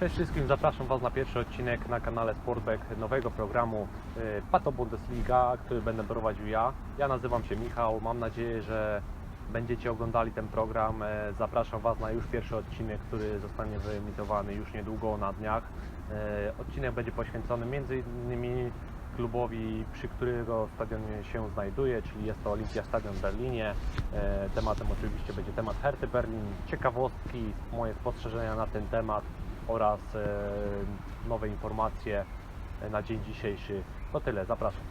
Cześć wszystkim, zapraszam Was na pierwszy odcinek na kanale Sportback nowego programu y, Pato Bundesliga, który będę prowadził ja. Ja nazywam się Michał, mam nadzieję, że będziecie oglądali ten program. E, Zapraszam Was na już pierwszy odcinek, który zostanie wyemitowany już niedługo na dniach. E, Odcinek będzie poświęcony innymi klubowi, przy którego stadionie się znajduje, czyli jest to Olimpia Stadion w Berlinie. E, Tematem oczywiście będzie temat Herty Berlin, ciekawostki, moje spostrzeżenia na ten temat oraz e, nowe informacje na dzień dzisiejszy. To tyle, zapraszam.